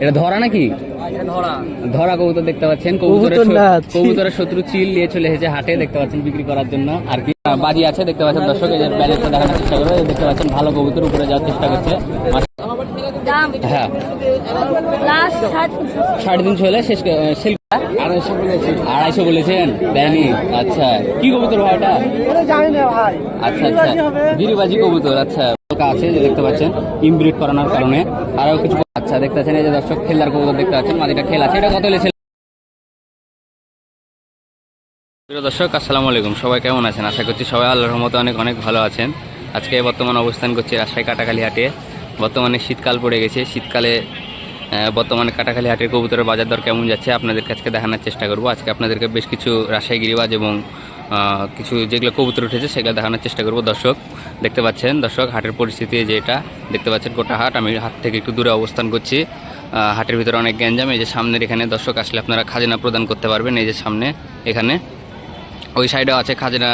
এটা ধরা নাকি? ধরা। ধরা কবুতর দেখতে পাচ্ছেন। কবুতরের শত্রু- চিল নিয়ে চলে এসেছে হাটে দেখতে পাচ্ছেন বিক্রি করার জন্য। আর কি? বাজি আছে দেখতে পাচ্ছেন দর্শক এই যে দেখানোর চেষ্টা করবে দেখতে পাচ্ছেন ভালো কবুতর উপরে যাওয়ার চেষ্টা করছে। হ্যাঁ। ষাট সাড়ে তিনশো হলে শেষ আড়াইশো বলেছি আড়াইশো বলেছেন? দেয়নি? আচ্ছা। কি কবুতর ভাই এটা জানি না ভাই। আচ্ছা আচ্ছা। গিরিবাজি কবুতর আচ্ছা। আছে যে দেখতে পাচ্ছেন। ইমব্রিড করানোর কারণে। আরও কিছু আচ্ছা দেখতে পাচ্ছেন এই যে দর্শক খেলার কবুতর দেখতে পাচ্ছেন। মাদিটা খেল আছে। এটা কত লেছে প্রিয় দর্শক আসসালামু আলাইকুম। সবাই কেমন আছেন? আশা করছি সবাই আল্লাহর মতো অনেক অনেক ভালো আছেন। আজকে বর্তমান অবস্থান করছি রাজশাহী কাটাখালী হাটে। বর্তমানে শীতকাল পড়ে গেছে। শীতকালে বর্তমানে কাটাখালি হাটের কবুতরের বাজার দর কেমন যাচ্ছে আপনাদের কাছে দেখানোর চেষ্টা করব। আজকে আপনাদেরকে বেশ কিছু রাজশাহী গিরিবাজ এবং কিছু যেগুলো কবুতর উঠেছে সেগুলো দেখানোর চেষ্টা করব। দর্শক, দেখতে পাচ্ছেন, দর্শক, হাটের পরিস্থিতি এই যে এটা, দেখতে পাচ্ছেন গোটা হাট। আমি হাট থেকে একটু দূরে অবস্থান করছি। হাটের ভিতরে অনেক গ্যাঞ্জাম। এই যে সামনের এখানে দর্শক আসলে আপনারা খাজনা প্রদান করতে পারবেন। এই যে সামনে এখানে, ওই সাইডেও আছে খাজনা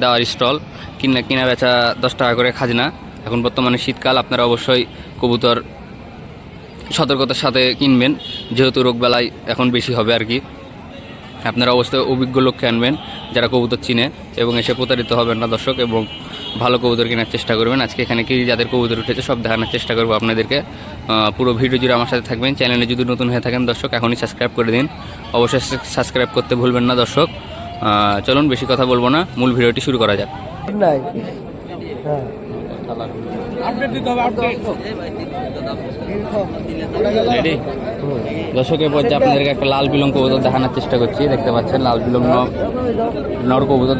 দেওয়ার স্টল। কিনা কিনা বেচা দশ টাকা করে খাজনা। এখন বর্তমানে শীতকাল, আপনারা অবশ্যই কবুতর সতর্কতার সাথে কিনবেন। যেহেতু রোগবেলায় এখন বেশি হবে আর কি। আপনারা অবশ্যই অভিজ্ঞ লোককে আনবেন যারা কবুতর চিনে এবং এসে প্রতারিত হবেন না দর্শক এবং ভালো কবুতর কেনার চেষ্টা করবেন। আজকে এখানে কি যাদের কবুতর উঠেছে সব দেখানোর চেষ্টা করব আপনাদেরকে। পুরো ভিডিও জুড়ে আমার সাথে থাকবেন। চ্যানেলে যদি নতুন হয়ে থাকেন দর্শক এখনই সাবস্ক্রাইব করে দিন। অবশ্যই সাবস্ক্রাইব করতে ভুলবেন না দর্শক। চলুন বেশি কথা বলব না। মূল ভিডিওটি শুরু করা যাক। রেডি দর্শকের পর্যায়ে আপনাদেরকে একটা লাল বিলং কবুতর দেখানোর চেষ্টা করছি, দেখতে পাচ্ছেন লাল বিলং নর কবুতর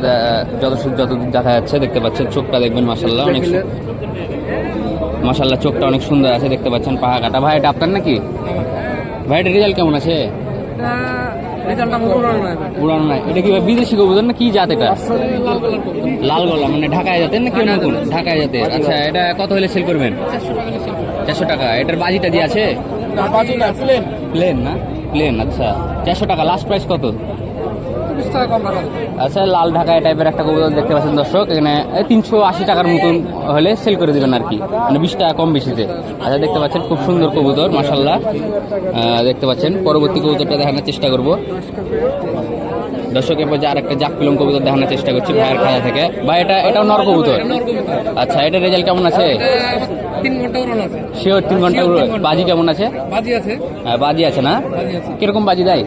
যত যতদূর দেখা যাচ্ছে, দেখতে পাচ্ছেন চোখটা দেখবেন মাসাল্লাহ অনেক মাসাল্লাহ চোখটা অনেক সুন্দর আছে, দেখতে পাচ্ছেন পাহা কাটা। ভাই, এটা আপনার নাকি? ভাই, এটা রেজাল্ট কেমন আছে? উড়ানো নাই। এটা কি বিদেশি কবুতর না কি জাত এটা? লাল গলা মানে ঢাকায় জাতের না কি নতুন ঢাকায় জাতের। আচ্ছা এটা কত হলে সেল করবেন? চারশো টাকা। এটার বাজিটা দিয়ে আছে? প্লেন। না? প্লেন আচ্ছা। চারশো টাকা লাস্ট প্রাইস কত? আচ্ছা লাল ঢাকা এই টাইপের একটা কবুতর দেখতে পাচ্ছেন দর্শক। এখানে তিনশো আশি টাকার মতন হলে সেল করে দেবেন আর কি। মানে বিশ টাকা কম বেশিতে। আচ্ছা দেখতে পাচ্ছেন খুব সুন্দর কবুতর মাসাল্লাহ দেখতে পাচ্ছেন পরবর্তী কবুতরটা দেখানোর চেষ্টা করব। দর্শক এরপর আর একটা জাক পিলং কবুতর দেখানোর চেষ্টা করছি ভাইয়ের খাজা থেকে। বা এটা এটাও নর কবুতর? আচ্ছা এটা রেজাল্ট কেমন আছে? তিন ঘণ্টা উড়ান আছে। শিওর তিন ঘণ্টা বাজি কেমন আছে? বাজি আছে। হ্যাঁ, বাজি আছে না? কীরকম বাজি দেয়?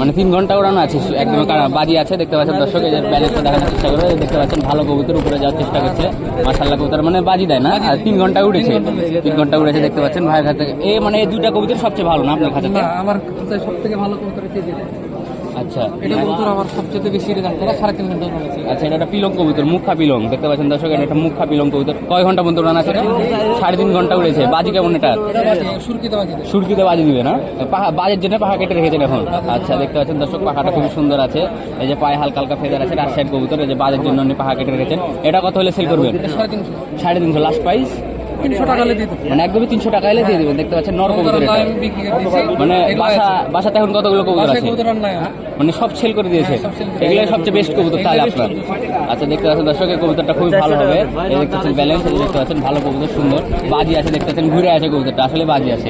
মানে তিন ঘণ্টা ওড়ানো আছে একদম বাজি আছে দেখতে পাচ্ছেন দর্শক এই যে ব্যালেন্সটা দেখানোর চেষ্টা করে দেখতে পাচ্ছেন ভালো কবুতর উপরে যাওয়ার চেষ্টা করছে মাসাল্লা কবুতর মানে বাজি দেয় না আর তিন ঘণ্টা উঠেছে তিন ঘণ্টা উঠেছে দেখতে পাচ্ছেন ভাইয়ের কাছে এ মানে এই দুইটা কবুতর সবচেয়ে ভালো না আপনার কাছে আমার সব থেকে ভালো কবুতর। আচ্ছা। এটা কবুতর আমার সবচেয়ে বেশি রেজাল্ট করে সাড়ে তিন ঘণ্টা আচ্ছা এটা একটা পিলং কবুতর মুখা পিলং। দেখতে পাচ্ছেন দর্শক এটা একটা মুখা পিলং কবুতর। কয় ঘণ্টা পর্যন্ত উড়ানো আছে? সাড়ে তিন ঘণ্টা উড়েছে। বাজি কেমন এটা? সুরকিত বাজি দিবে। না? বাজের জন্য পাহা কেটে রেখেছেন এখন। আচ্ছা দেখতে পাচ্ছেন দর্শক পাখাটা খুবই সুন্দর আছে। এই যে পায়ে হালকা হালকা ফেদার আছে রাজশাহীর কবুতর। এই যে বাজের জন্য উনি পাহা কেটে রেখেছেন। এটা কত হলে সেল করবেন? সাড়ে তিনশো। সাড়ে তিনশো লাস্ট প্রাইস তিনশো টাকা মানে একদমই তিনশো টাকা এলে দিয়ে দেবেন দেখতে পাচ্ছেন নর কবুতর এটা। আমি বিক্রি করে দিয়েছি। মানে বাসা বাসাতে এখন কতগুলো কবুতর আছে? কবুতর আর নাই আমার। মানে সব সেল করে দিয়েছে। সব sell করে এগুলো সবচেয়ে বেস্ট কবুতর তাহলে আপনার। আচ্ছা দেখতে পাচ্ছেন দর্শক কবুতরটা খুবই ভালো হবে। দেখতে পাচ্ছেন ব্যালেন্স দেখতে পাচ্ছেন ভালো কবুতর সুন্দর। বাজি আছে দেখতে পাচ্ছেন ঘুরে আছে কবুতরটা আসলে বাজি আছে।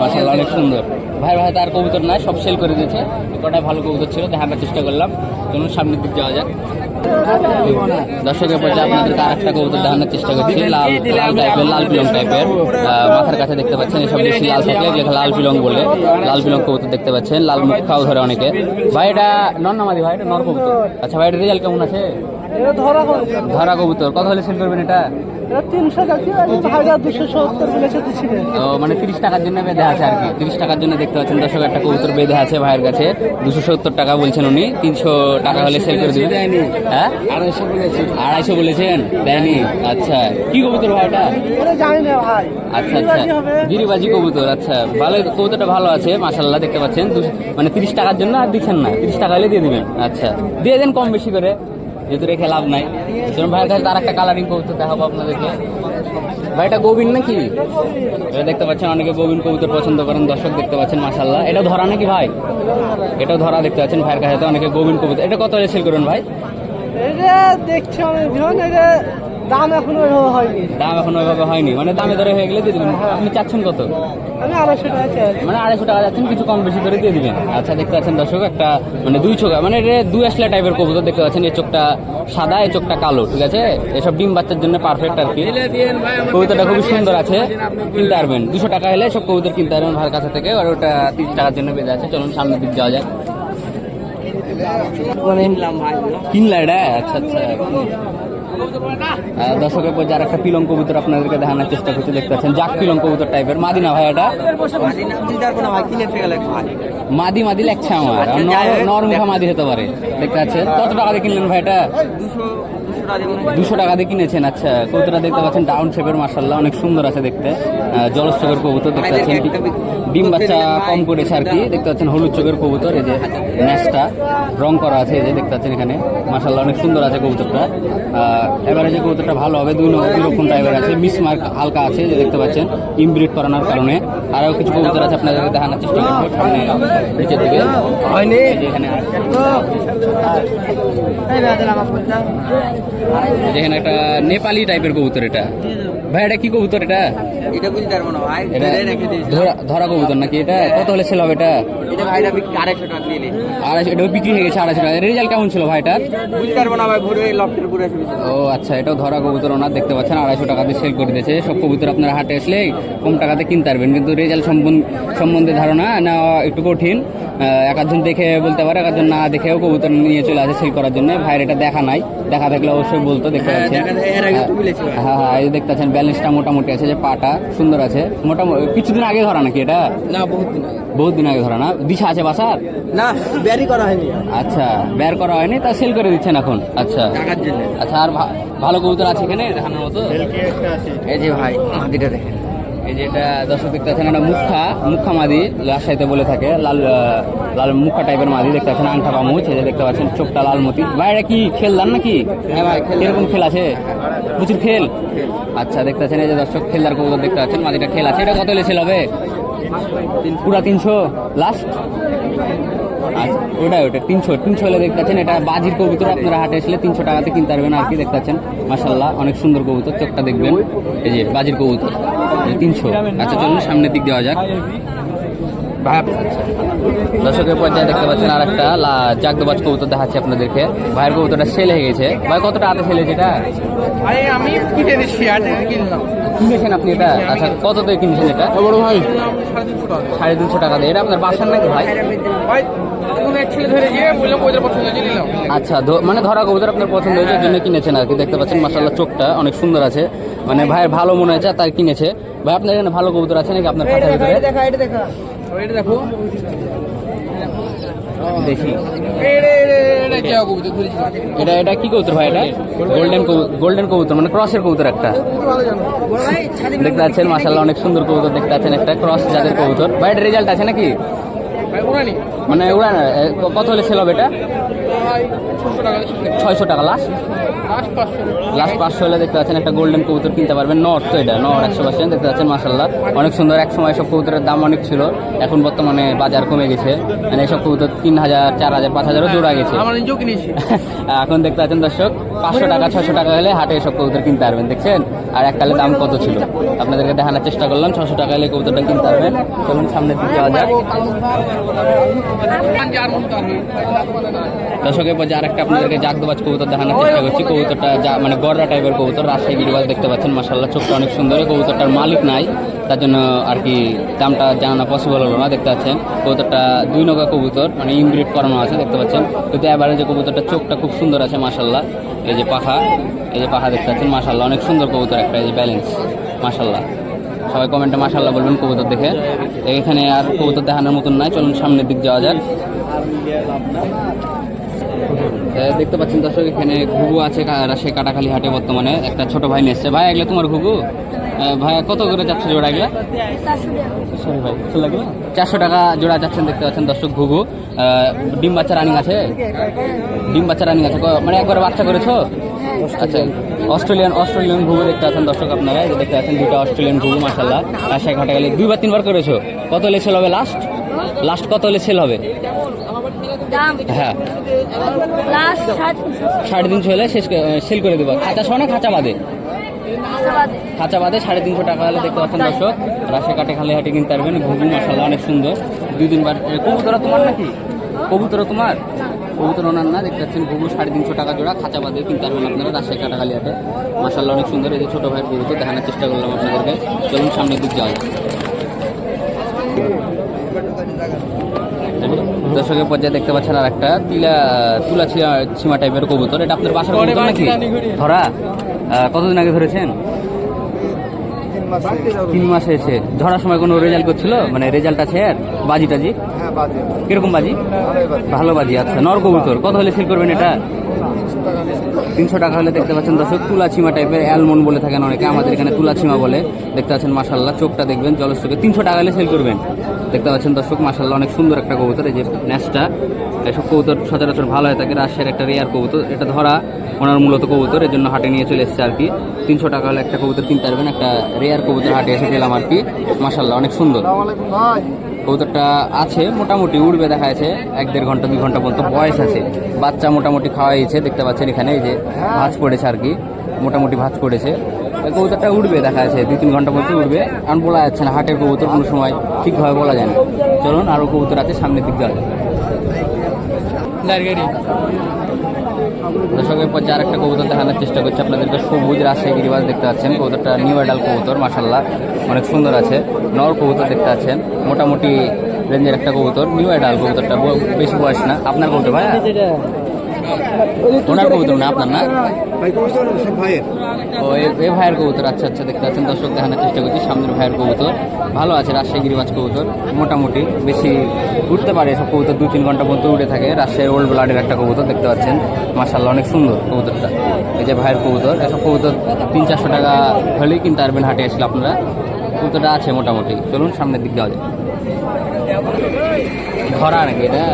মাসাল্লাহ অনেক সুন্দর। ভাই ভাই তার কবুতর নাই সব সেল করে দিয়েছে। কটায় ভালো কবুতর ছিল দেখানোর চেষ্টা করলাম। চলুন সামনের দিক যাওয়া যাক। দর্শকের পর্যায়ে আপনাদেরকে আর একটা কবুতর দেখানোর চেষ্টা করছি লাল লাল টাইপের লাল পিলং টাইপের মাথার কাছে দেখতে পাচ্ছেন এসব বেশি লাল থাকলে এগুলোকে লাল পিলং বলে লাল পিলং কবুতর দেখতে পাচ্ছেন লাল মুখ খাও ধরে অনেকে। ভাই এটা নর নামাদি ভাই এটা নর কবুতর। আচ্ছা ভাই এটা রেজাল্ট কেমন আছে? ধরা কবুতর। কত হলে সেল করবেন এটা? তিনশো হাজার দুশো সত্তর বলেছে ও মানে তিরিশ টাকার জন্য বেঁধে আছে আর কি। তিরিশ টাকার জন্য দেখতে পাচ্ছেন দর্শক একটা কবুতর বেঁধে আছে ভাইয়ের কাছে। দুশো সত্তর টাকা বলছেন উনি। তিনশো টাকা হলে সেল করে দিবেন। হ্যাঁ? আড়াইশো বলেছি। আড়াইশো বলেছেন? দেয়নি? আচ্ছা। কি কবুতর ভাই এটা? এটা জানি না ভাই। আচ্ছা আচ্ছা। গিরিবাজি কবুতর আচ্ছা। ভালো কবুতরটা ভালো আছে মাসাল্লাহ দেখতে পাচ্ছেন। দুশ- মানে তিরিশ টাকার জন্য আর দিচ্ছেন না। তিরিশ টাকা হলে দিয়ে দিবেন। আচ্ছা। দিয়ে দেন কম বেশি করে। যেহেতু রেখে লাভ নাই। সেরকম কাছে তার একটা কালারিং কবুতর দেখাবো আপনাদেরকে। ভাই, এটা গোবিন নাকি? এটা দেখতে পাচ্ছেন, অনেকে গোবিন কবুতর পছন্দ করেন, দর্শক দেখতে পাচ্ছেন মাসাল্লাহ এটা ধরা নাকি ভাই? এটা ধরা দেখতে পাচ্ছেন ভাইয়ের কাছে অনেকে গোবিন কবুতর এটা কত রেসেল সেল করুন ভাই? এটা দাম এখনও ওইভাবে হয়নি। দাম এখন ওইভাবে হয়নি। মানে দামে দরে হয়ে গেলে দিয়ে দিবেন। আপনি চাচ্ছেন কত? আমি আড়াইশো টাকা চাই। মানে আড়াইশো টাকা যাচ্ছেন কিছু কম বেশি করে দিয়ে দিবেন। আচ্ছা দেখতে পাচ্ছেন দর্শক একটা মানে দুই চোখা মানে এটা দুই আসলা টাইপের কবুতর দেখতে পাচ্ছেন। এই চোখটা সাদা এই চোখটা কালো ঠিক আছে? এসব ডিম বাচ্চার জন্য পারফেক্ট আর কি। কবুতরটা খুবই সুন্দর আছে। কিনতে পারবেন। দুশো টাকা হলে সব কবুতর কিনতে পারবেন ভাইয়ের কাছে থেকে। আর ওটা তিরিশ টাকার জন্য বেঁধে আছে। চলুন সামনের দিক যাওয়া যাক। কিনলা এটা? আচ্ছা আচ্ছা। দর্শকের পর যার একটা পিলং কবুতর আপনাদেরকে দেখানোর চেষ্টা করতে দেখতে পাচ্ছেন জাক পিলং কবুতর টাইপের মাদিনা ভাই এটা? মাদি মাদি লাগছে আমার। আর নরমুখা মাদি হতে পারে। দেখতে পাচ্ছেন। কত টাকা দিয়ে কিনলেন ভাই এটা? দুশো টাকা দিয়ে কিনেছেন আচ্ছা। কবুতরটা দেখতে পাচ্ছেন ডাউন শেপের মার্শাল্লাহ অনেক সুন্দর আছে দেখতে। জলস চোখের কবুতর দেখতে পাচ্ছেন। ডিম বাচ্চা কম করেছে আর কি। দেখতে পাচ্ছেন হলুদ চোখের কবুতর এই যে ম্যাচটা। রং করা আছে এই যে দেখতে পাচ্ছেন এখানে। মার্শাল্লাহ অনেক সুন্দর আছে কবুতরটা। এবারে যে কবুতরটা ভালো হবে দুই দুই রকম টাইপের আছে। মিস মার্ক হালকা আছে যে দেখতে পাচ্ছেন ইমব্রিড করানোর কারণে। আরও কিছু কবুতর আছে আপনাদেরকে দেখানোর চেষ্টা করব সামনে নিচের দিকে। এখানে যেখানে একটা নেপালি টাইপের কবুতর এটা। ভাই এটা কি কবুতর এটা? এটা বুঝতে পারব না ভাই ধরে ধরা কবুতর নাকি এটা? কত হলে হবে এটা? এটা ভাইরা বিক্রি আড়াইশো টাকা নিলে আড়াইশো এটাও বিক্রি হয়ে গেছে আড়াইশো টাকা। রেজাল্ট কেমন ছিল ভাইটার বুঝতে পারব না ভাই ঘুরে লফটের ঘুরে এসে ও আচ্ছা এটাও ধরা কবুতর ওনার দেখতে পাচ্ছেন আড়াইশো টাকাতে সেল করে দিয়েছে। সব কবুতর আপনার হাটে আসলে কম টাকাতে কিনতে পারবেন। কিন্তু রেজাল্ট সম্বন্ধে ধারণা না একটু কঠিন। একজন দেখে বলতে পারে এক একজন না দেখেও কবুতর নিয়ে চলে আসে সেল করার জন্য। ভাইয়ের এটা দেখা নাই। দেখা থাকলে অবশ্যই বলতো দেখতে হ্যাঁ, পাচ্ছেন। ভাই। হ্যাঁ হ্যাঁ। এই দেখতে পাচ্ছেন ব্যালেন্সটা মোটামুটি আছে যে পাটা সুন্দর আছে। মোটামুটি কিছুদিন আগে ধরা নাকি এটা? না বহুত দিন আগে। বহুত দিন আগে ধরা না? দিশা আছে বাসার? না ব্যারি করা হয়নি। আচ্ছা বের করা হয়নি তা সেল করে দিচ্ছেন এখন। আচ্ছা। আচ্ছা আর ভালো কবুতর আছে এখানে দেখানোর মতো? এই যে ভাই দেখেন। এই যে এটা দর্শক দেখতে পাচ্ছেন একটা মুখা মুখা মাদি রাজশাহীতে বলে থাকে লাল লাল মুখা টাইপের মাদি দেখতে পাচ্ছেন আংটা পামুচ এই যে দেখতে পাচ্ছেন চোখটা লাল মতি। ভাই এটা কি খেলদার নাকি? হ্যাঁ ভাই, এরকম খেল আছে? প্রচুর খেল? আচ্ছা দেখতে পাচ্ছেন এই যে দর্শক খেলদার কবুতর দেখতে পাচ্ছেন মাদিটা খেল আছে। এটা কত লেছিল হবে? পুরা তিনশো? লাস্ট আচ্ছা ওটাই ওটা তিনশো। তিনশো হলে দেখতে পাচ্ছেন এটা বাজির কবুতর আপনারা হাটে আসলে তিনশো টাকাতে কিনতে পারবেন আর কি দেখতে পাচ্ছেন। মাসাল্লাহ অনেক সুন্দর কবুতর চোখটা দেখবেন। এই যে বাজির কবুতর। তিনশো। আচ্ছা চলুন সামনের দিক দেওয়া যাক। ভাই দর্শকের পর্যায়ে দেখতে পাচ্ছেন আর একটা জাগদবাজ কবুতর দেখাচ্ছি আপনাদেরকে। ভাইয়ের কবুতরটা সেল হয়ে গেছে। ভাই কত টাকাতে সেল এটা? আরে আমি কিনে দিচ্ছি কিনলাম। কিনেছেন আপনি এটা? আচ্ছা কত দিয়ে কিনেছেন এটা? বড় ভাই? সাড়ে তিনশো টাকা দিয়ে। এটা আপনার বাসার নাকি ভাই? আচ্ছা মানে ধরা কবুতর আপনার পছন্দ হয়েছে জন্য কিনেছেন আর কি। দেখতে পাচ্ছেন মাসাল্লাহ চোখটা অনেক সুন্দর আছে। মানে ভাইয়ের ভালো মনে হয়েছে তার কিনেছে। ভাই আপনার এখানে ভালো কবুতর আছে নাকি আপনার খাতার ভিতরে দেখা এটা দেখা এটা দেখো। দেখি। এটা এটা কি কবুতর ভাই এটা? গোল্ডেন গোল্ডেন কবুতর মানে ক্রসের কবুতর একটা। দেখতে পাচ্ছেন মাসাল্লাহ অনেক সুন্দর কবুতর দেখতে পাচ্ছেন একটা ক্রস জাতের কবুতর। ভাই রেজাল্ট আছে নাকি? মানে উড়ান কত হলে ছিল হবে এটা? ছয়শো টাকা লাস্ট লাস্ট পাঁচশো হলে দেখতে পাচ্ছেন একটা গোল্ডেন কবুতর কিনতে পারবেন নট তো এটা নট একশো পার্সেন্ট দেখতে পাচ্ছেন মাসাল্লাহ অনেক সুন্দর এক সময় সব কবুতরের দাম অনেক ছিল এখন বর্তমানে বাজার কমে গেছে মানে এইসব কবুতর তিন হাজার চার হাজার পাঁচ হাজারও জোড়া গেছে এখন দেখতে পাচ্ছেন দর্শক পাঁচশো টাকা ছশো টাকা হলে হাটে এসব কবুতর কিনতে পারবেন দেখছেন আর এককালে দাম কত ছিল আপনাদেরকে দেখানোর চেষ্টা করলাম ছশো টাকা হলে কবুতরটা কিনতে পারবেন চলুন সামনের দিকে যাওয়া যাক দর্শকের পর আর একটা আপনাদেরকে জাগদবাজ কবুতর দেখানোর চেষ্টা করছি। কবুতরটা যা মানে গড়রা টাইপের কবুতর, রাজশাহী গিরিবাজ দেখতে পাচ্ছেন মাসাল্লাহ চোখটা অনেক সুন্দর। কবুতরটার মালিক নাই, তার জন্য আর কি দামটা জানানো পসিবল হলো না, দেখতে পাচ্ছেন। কবুতরটা দুই নৌকা কবুতর মানে ইনব্রিড করানো আছে, দেখতে পাচ্ছেন। কিন্তু এবারে যে কবুতরটা চোখটা খুব সুন্দর আছে মাসাল্লাহ এই যে পাখা, এই যে পাখা দেখতে পাচ্ছেন মাসাল্লাহ অনেক সুন্দর কবুতর একটা, এই যে ব্যালেন্স মাসাল্লাহ সবাই কমেন্টে মাসাল্লাহ বলবেন কবুতর দেখে। এখানে আর কবুতর দেখানোর মতন নাই, চলুন সামনের দিক যাওয়া যাক। দেখতে পাচ্ছেন দর্শক, এখানে ঘুঘু আছে রাজশাহী কাটাখালী হাটে বর্তমানে। একটা ছোট ভাই নিয়ে এসছে ভাই, এগুলো তোমার ঘুঘু? ভাই, কত করে যাচ্ছে জোড়া এগুলা? চারশো টাকা জোড়া যাচ্ছেন দেখতে পাচ্ছেন দর্শক, ঘুঘু। ডিম বাচ্চা রানিং আছে? ডিম বাচ্চা রানিং আছে। মানে একবার বাচ্চা করেছ? আচ্ছা অস্ট্রেলিয়ান অস্ট্রেলিয়ান ঘুঘু দেখতে পাচ্ছেন দর্শক আপনারা। দেখতে পাচ্ছেন দুইটা অস্ট্রেলিয়ান ঘুঘু মাসাল্লাহ রাজশাহী গেলে দুইবার তিনবার করেছ। কত হলে সেল হবে লাস্ট? লাস্ট কত হলে সেল হবে? হ্যাঁ। সাড়ে তিনশো হলে শেষ সেল করে দেবো। খাঁচা সহ না খাঁচা বাদে। খাঁচা বাদে সাড়ে তিনশো টাকা হলে দেখতে পাচ্ছেন দর্শক। রাশে কাটে খালি হাটে কিনতে পারবেন। ঘুঘু মশালা অনেক সুন্দর। দুই দিনবার এ, কবুতরা তোমার নাকি? কবুতরা তোমার? কবুতর ওনার না দেখতে পাচ্ছেন ঘুঘু সাড়ে তিনশো টাকা জোড়া। খাঁচা বাদে কিনতে পারবেন আপনারা রাজশাহী কাটা খালি হাটে। মাসাল্লাহ অনেক সুন্দর। এই যে ছোটো ভাইয়ের কবুতর দেখানোর চেষ্টা করলাম আপনাদেরকে। চলুন সামনের দিক যাওয়া। দর্শকের পর্যায়ে দেখতে পাচ্ছেন আর একটা তিলা তুলা ছিমা টাইপের কবুতর। এটা আপনার বাসার কবুতর নাকি? ধরা? কতদিন আগে ধরেছেন? তিন মাস হয়েছে। ধরার সময় কোনো রেজাল্ট করছিল? মানে রেজাল্ট আছে আর? বাজি টাজি হ্যাঁ কীরকম বাজি? ভালো বাজি আচ্ছা। নর কবুতর। কত হলে সিল করবেন এটা? তিনশো টাকা হলে দেখতে পাচ্ছেন দর্শক তুলা ছিমা টাইপের অ্যালমন্ড বলে থাকেন অনেকে, আমাদের এখানে তুলা ছিমা বলে। দেখতে পাচ্ছেন মাসাল্লাহ চোখটা দেখবেন, জলস্তকে। তিনশো টাকা হলে সেল করবেন। দেখতে পাচ্ছেন দর্শক মাসাল্লাহ অনেক সুন্দর একটা কবুতর, এই যে ন্যাসটা। এসব কবুতর সচরাচর ভালো হয়ে থাকে, রাজশাহীর একটা রেয়ার কবুতর। এটা ধরা ওনার মূলত কবুতর, এর জন্য হাটে নিয়ে চলে এসেছে আর কি। তিনশো টাকা হলে একটা কবুতর কিনতে পারবেন, একটা রেয়ার কবুতর হাটে এসে পেলাম আর কি। মাসাল্লাহ অনেক সুন্দর। কবুতরটা আছে, মোটামুটি উড়বে দেখা যাচ্ছে, এক দেড় ঘণ্টা, দুই ঘণ্টা পর্যন্ত বয়স আছে। বাচ্চা মোটামুটি খাওয়া খাওয়াইছে, দেখতে পাচ্ছেন এখানে এই যে ভাঁজ পড়েছে আর কি, মোটামুটি ভাঁজ পড়েছে। কবুতরটা উড়বে দেখা যাচ্ছে, দুই তিন ঘণ্টা পর্যন্ত উড়বে। কারণ বলা যাচ্ছে না, হাটের কবুতর কোনো সময় ঠিকভাবে বলা যায় না। চলুন আরও কবুতর আছে, সামনের দিক যাওয়া। দর্শকের পর যার একটা কবুতর দেখানোর চেষ্টা করছে। আপনাদেরকে সবুজ রাজশাহী গিরিবাস দেখতে পাচ্ছেন। কবুতরটা নিউ অ্যাডাল কবুতর মাসাল্লাহ অনেক সুন্দর আছে। নর কবুতর দেখতে পাচ্ছেন। মোটামুটি রেঞ্জের একটা কবুতর, নিউ অ্যাডাল কবুতরটা। বেশি বয়স না। আপনার কবুতর ভাই ওনার কবুতর না আপনার না? ও এ- ভাইয়ের কবুতর আচ্ছা আচ্ছা দেখতে পাচ্ছেন দর্শক দেখানোর চেষ্টা করছি সামনের ভাইয়ের কবুতর। ভালো আছে রাজশাহী গিরিবাজ কবুতর মোটামুটি বেশি উঠতে পারে সব কবুতর দুই তিন ঘণ্টা পর্যন্ত উঠে থাকে। রাজশাহীর ওল্ড ব্লাডের একটা কবুতর দেখতে পাচ্ছেন মার্শাল্লাহ অনেক সুন্দর কবুতরটা। এই যে ভাইয়ের কবুতর এসব কবুতর তিন চারশো টাকা হলেই কিনতে পারবেন হাটে আসলে আপনারা কবুতরটা আছে মোটামুটি। চলুন সামনের দিক যাওয়া যায় ধরা নাকি এটা?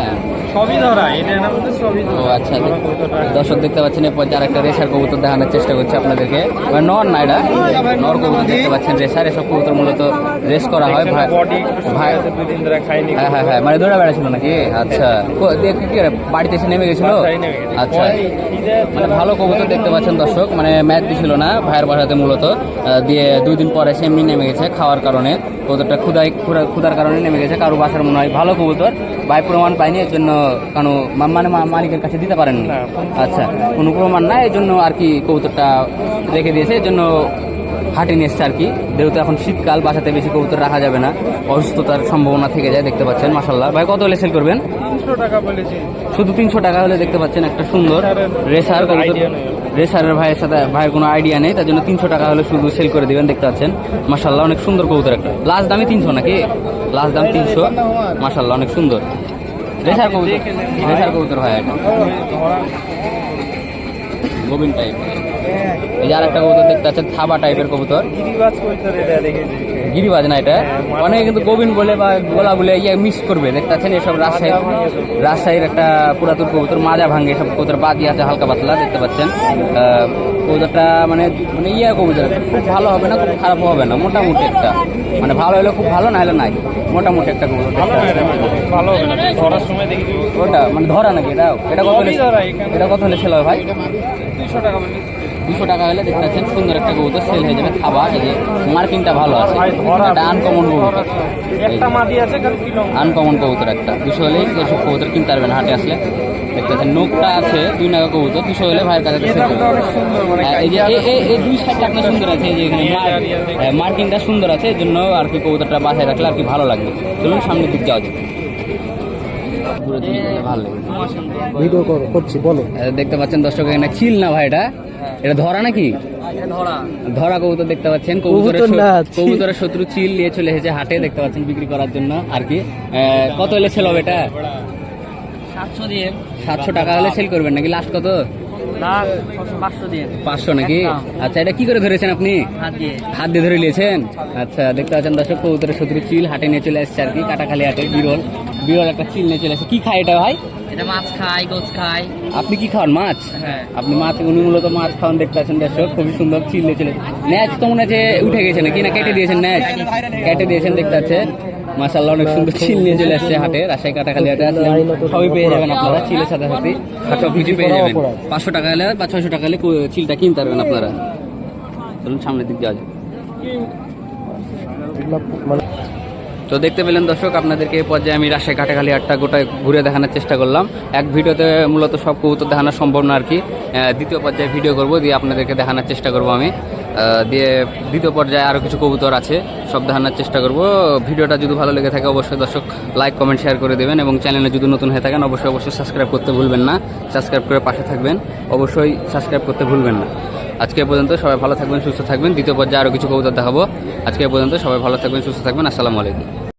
সবই ধরা এটা না বলতে সবই ও আচ্ছা দর্শক দেখতে পাচ্ছেন এরপর যার একটা রেসার কবুতর দেখানোর চেষ্টা করছে আপনাদেরকে। মানে নর না এটা নর কবুতর দেখতে পাচ্ছেন রেসার এসব কবুতর মূলত রেস করা হয়। ভাই ভাই ধরে খাইনি হ্যাঁ হ্যাঁ হ্যাঁ মানে দৌড়া বেড়াছিল নাকি? আচ্ছা। কো- বাড়িতে এসে নেমে গেছিল। আচ্ছা। মানে ভালো কবুতর দেখতে পাচ্ছেন দর্শক মানে ম্যাচ দিছিল না ভাইয়ের বাসাতে মূলত দিয়ে দুই দিন পরে সেমনি নেমে গেছে খাওয়ার কারণে। কবুতরটা ক্ষুদাই ক্ষুদা- ক্ষুদার কারণে নেমে গেছে। কারও বাসার মনে হয় ভালো কবুতর। ভাই প্রমাণ পাইনি এর জন্য কারণ মানে মালিকের কাছে দিতে পারেননি। আচ্ছা কোনো প্রমাণ নাই এই জন্য আর কি কবুতরটা রেখে দিয়েছে। এর জন্য হাটে নিয়ে এসছে আর কি। যেহেতু এখন শীতকাল বাসাতে বেশি কবুতর রাখা যাবে না। অসুস্থতার সম্ভাবনা থেকে যায় দেখতে পাচ্ছেন মাসাল্লাহ ভাই কত হলে সেল করবেন? শুধু তিনশো টাকা হলে দেখতে পাচ্ছেন একটা সুন্দর রেসার কবুতর। রেসারের ভাইয়ের সাথে ভাইয়ের কোনো আইডিয়া নেই, তার জন্য তিনশো টাকা হলে শুধু সেল করে দিবেন, দেখতে পাচ্ছেন। মাসাল্লাহ অনেক সুন্দর কবুতর একটা। লাস্ট দামই তিনশো নাকি? লাস্ট দাম তিনশো। মাসাল্লাহ অনেক সুন্দর। রেসার কবুতর। রেসার কবুতর হয় এটা। গোবিন টাইপ এই যে আরেকটা কবুতর দেখতে পাচ্ছেন, থাবা টাইপের কবুতর। গিরিবাজ না এটা। অনেকে কিন্তু গোবিন বলে বা গোলা বলে ইয়ে মিক্স করবে। দেখতে পাচ্ছেন এসব রাজশাহী রাজশাহীর একটা পুরাতন কবুতর মাজা ভাঙ্গে এসব কবুতর বাদি আছে হালকা পাতলা দেখতে পাচ্ছেন। কবুতরটা মানে মানে ইয়ে কবুতর খুব ভালো হবে না খুব খারাপ হবে না মোটামুটি একটা। মানে ভালো হলে খুব ভালো না হলে নাই। মোটামুটি একটা কবুতর ভালো ওটা মানে ধরা নাকি এটা? এটা কত। এটা কত হলে ছেল ভাই? টাকা দুশো টাকা হলে দেখতে পাচ্ছেন সুন্দর একটা কবুতর সেল হয়ে যাবে খাবা এই যে মার্কিংটা ভালো আছে। এটা আনকমন কবুতর। একটা মাদি আছে কারণ কিলো আনকমন কবুতর একটা। দুশো হলেই এসব কবুতর কিনতে পারবেন হাটে আসলে। দেখতে পাচ্ছেন নোকটা আছে দুই নাগা কবুতর। দুশো হলে ভাইয়ের কাছে মানে হ্যাঁ, এই যে এই- এই- এই দুই সাইডটা আপনার সুন্দর আছে। এই যে এখানে মার্কিংটা সুন্দর আছে এর জন্য আর কি কবুতরটা বাসায় রাখলে আর কি ভালো লাগবে। চলুন সামনের দিক যাওয়া যাবে ভিডিও করো করছি বলো। দেখতে পাচ্ছেন দর্শক এখানে চিল না ভাই এটা। এটা ধরা নাকি? ধরা। কবুতর দেখতে পাচ্ছেন। কবুতরের কবুতর শত্রু- চিল। কবুতরের শত্রু চিল নিয়ে চলে এসেছে হাটে দেখতে পাচ্ছেন বিক্রি করার জন্য। আর কি? কত হলে সেল হবে এটা? সাতশো দিয়ে। সাতশো টাকা হলে সেল করবেন নাকি? লাস্ট কত? পাঁচশো নাকি? আচ্ছা এটা কি করে ধরেছেন আপনি? হাত দিয়ে ধরে নিয়েছেন? আচ্ছা দেখতে পাচ্ছেন দর্শক কবুতরের শত্রু চিল হাটে নিয়ে চলে এসেছে আর কি কাটাখালি হাটে বিরল। বিরল একটা চিল নিয়ে চলে এসেছে। কি খায় এটা ভাই? এটা মাছ খায় গোছ খায় আপনি কি খান মাছ? হ্যাঁ। আপনি মাছ উনি মূলত মাছ খাওয়ান দেখতে পাচ্ছেন দর্শক খুবই সুন্দর চিল্লে চলে ন্যাচ তো মনে হচ্ছে উঠে গেছে নাকি? না কেটে দিয়েছেন ন্যাচ। কেটে দিয়েছেন দেখতে পাচ্ছে। মাসাল্লাহ অনেক সুন্দর চিল নিয়ে চলে আসছে হাটে রাজশাহী কাটাখালি হাটে আসলে সবই পেয়ে যাবেন আপনারা চিলের সাথে সাথে সব কিছু পেয়ে যাবেন। পাঁচশো টাকা হলে বা ছয়শো টাকা হলে চিলটা কিনতে পারবেন আপনারা। চলুন সামনের দিক যাওয়া মানে তো দেখতে পেলেন দর্শক, আপনাদেরকে এই পর্যায়ে আমি রাজশাহী কাটাখালি আটটা গোটায় ঘুরে দেখানোর চেষ্টা করলাম। এক ভিডিওতে মূলত সব কবুতর দেখানো সম্ভব না আর কি। দ্বিতীয় পর্যায়ে ভিডিও করব, দিয়ে আপনাদেরকে দেখানোর চেষ্টা করব আমি। দিয়ে দ্বিতীয় পর্যায়ে আরও কিছু কবুতর আছে, সব দেখানোর চেষ্টা করব। ভিডিওটা যদি ভালো লেগে থাকে অবশ্যই দর্শক লাইক কমেন্ট শেয়ার করে দেবেন এবং চ্যানেলে যদি নতুন হয়ে থাকেন, অবশ্যই অবশ্যই সাবস্ক্রাইব করতে ভুলবেন না। সাবস্ক্রাইব করে পাশে থাকবেন। অবশ্যই সাবস্ক্রাইব করতে ভুলবেন না। আজকে পর্যন্ত সবাই ভালো থাকবেন, সুস্থ থাকবেন। দ্বিতীয় পর্যায়ে আরও কিছু কবিতা দেখাবো। আজকে পর্যন্ত সবাই ভালো থাকবেন, সুস্থ থাকবেন। আসসালামু আলাইকুম।